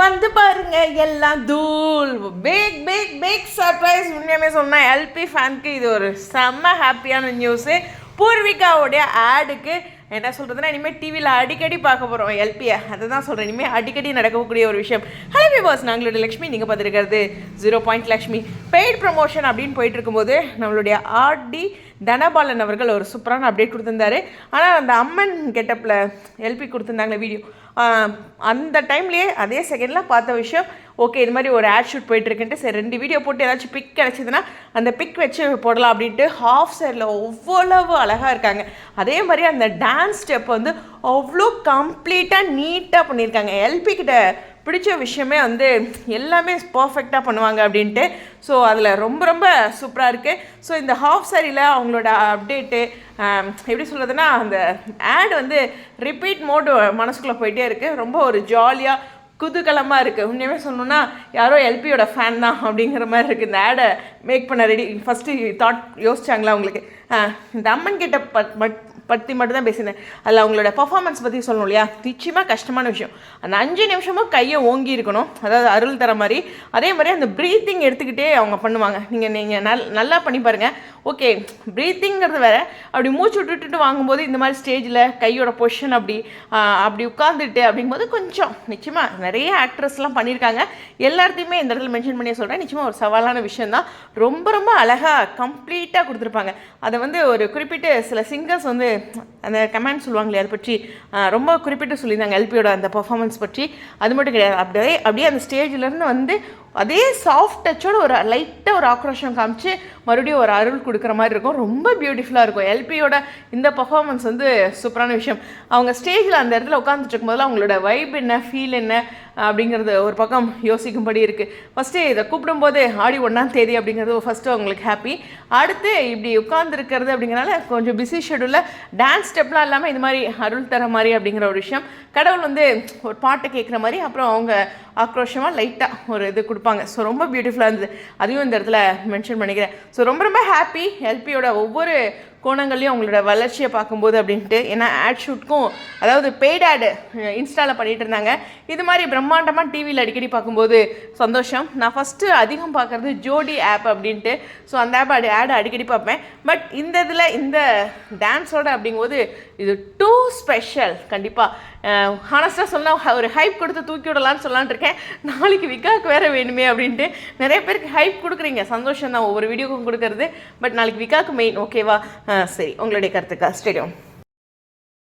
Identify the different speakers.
Speaker 1: வந்து பாருங்க எல்லாம் தூள். பிக் பிக் பிக் சர்ப்ரைஸ் உண்மையுமே சொன்னால் எல்பி ஃபேனுக்கு இது ஒரு செம்ம ஹாப்பியான நியூஸு பூர்விகாவுடைய ஆடுக்கு என்ன சொல்கிறதுனா இனிமேல் டிவியில் அடிக்கடி பார்க்க போகிறோம் எல்பியை அதை தான் சொல்கிறேன் இனிமேல் அடிக்கடி நடக்கக்கூடிய ஒரு விஷயம். ஹலோ விவாஸ் நாங்களுடைய லக்ஷ்மி. நீங்கள் பார்த்துருக்கிறது zero point Lakshmi paid promotion அப்படின்னு போயிட்டு இருக்கும்போது நம்மளுடைய ஆர்டி தனபாலன் அவர்கள் ஒரு சூப்பரான அப்டேட் கொடுத்துருந்தாரு. ஆனால் அந்த அம்மன் கெட்டப்பில் எல்பி கொடுத்துருந்தாங்களே வீடியோ அந்த டைம்லேயே அதே செகண்டில் பார்த்த விஷயம் ஓகே இது மாதிரி ஒரு ஆட் ஷூட் போயிட்டுருக்குன்ட்டு சரி ரெண்டு வீடியோ போட்டு ஏதாச்சும் பிக் கிடச்சிதுன்னா அந்த பிக் வச்சு போடலாம் அப்படின்ட்டு ஹாஃப் சைடில் அவ்வளவு அழகாக இருக்காங்க. அதே மாதிரி அந்த டான்ஸ் ஸ்டெப் வந்து அவ்வளோ கம்ப்ளீட்டாக நீட்டாக பண்ணியிருக்காங்க. எல்பி கிட்ட பிடிச்ச விஷயமே வந்து எல்லாமே பர்ஃபெக்டாக பண்ணுவாங்க அப்படின்ட்டு. ஸோ அதில் ரொம்ப ரொம்ப சூப்பராக இருக்குது ஸோ இந்த ஹாஃப் சாரியில் அவங்களோட அப்டேட்டு எப்படி சொல்கிறதுனா அந்த ஆட் வந்து ரிப்பீட் மோடு மனசுக்குள்ளே போயிட்டே இருக்குது ரொம்ப ஒரு ஜாலியாக குதூகலமாக இருக்குது உண்மையுமே சொல்லணுன்னா யாரோ எல்பியோட ஃபேன் தான் அப்படிங்கிற மாதிரி இருக்குது இந்த ஆடை மேக் பண்ண ரெடி ஃபஸ்ட்டு தாட் யோசிச்சாங்களா உங்களுக்கு? இந்த அம்மன் கிட்ட பட் பட் பற்றி மட்டும்தான் பேசினேன். அதில் அவங்களோட பர்ஃபார்மன்ஸ் பற்றி சொல்லணும் இல்லையா? நிச்சயமாக கஷ்டமான விஷயம். அந்த அஞ்சு நிமிஷமும் கையை ஓங்கி இருக்கணும். அதாவது அருள் தர மாதிரி. அதே மாதிரி அந்த ப்ரீத்திங் எடுத்துக்கிட்டே அவங்க பண்ணுவாங்க. நீங்கள் நீங்கள் நல் நல்லா பண்ணி பாருங்கள் ஓகே ப்ரீத்திங்கிறது வேறு. அப்படி மூச்சு விட்டுட்டு வாங்கும்போது இந்த மாதிரி ஸ்டேஜில் கையோட பொஷன் அப்படி அப்படி உட்காந்துட்டு அப்படிங்கும்போது கொஞ்சம் நிச்சயமாக நிறைய ஆக்ட்ரஸ்லாம் பண்ணியிருக்காங்க. எல்லாத்தையுமே இந்த இடத்துல மென்ஷன் பண்ணி சொல்கிறேன் நிச்சயமாக ஒரு சவாலான விஷயம் தான் ரொம்ப ரொம்ப அழகாக கம்ப்ளீட்டாக கொடுத்துருப்பாங்க. அதை வந்து ஒரு குறிப்பிட்ட சில சிங்கர்ஸ் வந்து அந்த கமெண்ட் சொல்லுவாங்களே அதை பற்றி ரொம்ப குறிப்பிட்டு சொல்லியிருந்தாங்க எல்பியோட அந்த பர்ஃபார்மன்ஸ் பற்றி. அது மட்டும் கிடையாது. அப்படியே அப்படியே அந்த ஸ்டேஜ்லேருந்து வந்து அதே சாஃப்ட் டச்சோட ஒரு லைட்டாக ஒரு ஆக்ரோஷம் காமிச்சு மறுபடியும் ஒரு அருள் கொடுக்குற மாதிரி இருக்கும். ரொம்ப பியூட்டிஃபுல்லாக இருக்கும். எல்பியோட இந்த பர்ஃபார்மன்ஸ் வந்து சூப்பரான விஷயம். அவங்க ஸ்டேஜில் அந்த இடத்துல உட்காந்துட்டு இருக்கும்போது அவங்களோட வைப் என்ன ஃபீல் என்ன அப்படிங்கிறது ஒரு பக்கம் யோசிக்கும்படி இருக்குது ஃபஸ்ட்டு இதை கூப்பிடும்போது ஆடி ஒன்றாம் தேதி அப்படிங்கிறது ஃபஸ்ட்டு அவங்களுக்கு ஹாப்பி அடுத்து இப்படி உட்காந்துருக்கிறது அப்படிங்கிறனால கொஞ்சம் பிஸி ஷெடியூலில் டான்ஸ் ஸ்டெப்லாம் இல்லாமல் இது மாதிரி அருள் தர மாதிரி அப்படிங்கிற ஒரு விஷயம். கடவுள் வந்து ஒரு பாட்டை கேட்குற மாதிரி அப்புறம் அவங்க ஆக்ரோஷமாக லைட்டாக ஒரு இது கொடுப்பாங்க. ஸோ ரொம்ப பியூட்டிஃபுல்லாக இருந்தது. அதையும் இந்த இடத்துல மென்ஷன் பண்ணிக்கிறேன். ஸோ ரொம்ப ரொம்ப ஹாப்பி எல்பியோட ஒவ்வொரு கோணங்கள்லையும் அவங்களோட வளர்ச்சியை பார்க்கும்போது அப்படின்ட்டு ஏன்னா ஆட் ஷூட்க்கும் அதாவது பெய்ட் ஆடு இன்ஸ்டாவில் பண்ணிகிட்டு இருந்தாங்க. இது மாதிரி பிரம்மாண்டமாக டிவியில் அடிக்கடி பார்க்கும்போது சந்தோஷம். நான் ஃபஸ்ட்டு அதிகம் பார்க்குறது ஜோடி ஆப் அப்படின்ட்டு. ஸோ அந்த ஆப் அடி ஆடு அடிக்கடி பார்ப்பேன். பட் இந்த இதில் இந்த டான்ஸோட அப்படிங்கும்போது இது டூ ஸ்பெஷல் கண்டிப்பாக ஹானஸ்டாக சொன்னால் ஒரு ஹைப் கொடுத்து தூக்கி விடலான்னு சொல்லலான் இருக்கேன். நாளைக்கு விகாக்கு வேறு வேணுமே அப்படின்ட்டு. நிறைய பேருக்கு ஹைப் கொடுக்குறீங்க. சந்தோஷம் தான் ஒவ்வொரு வீடியோக்கும் கொடுக்குறது. பட் நாளைக்கு விகாக்கு மெயின் ஓகேவா சரி உங்களுடைய கருத்துக்கா ஸ்டேடியம்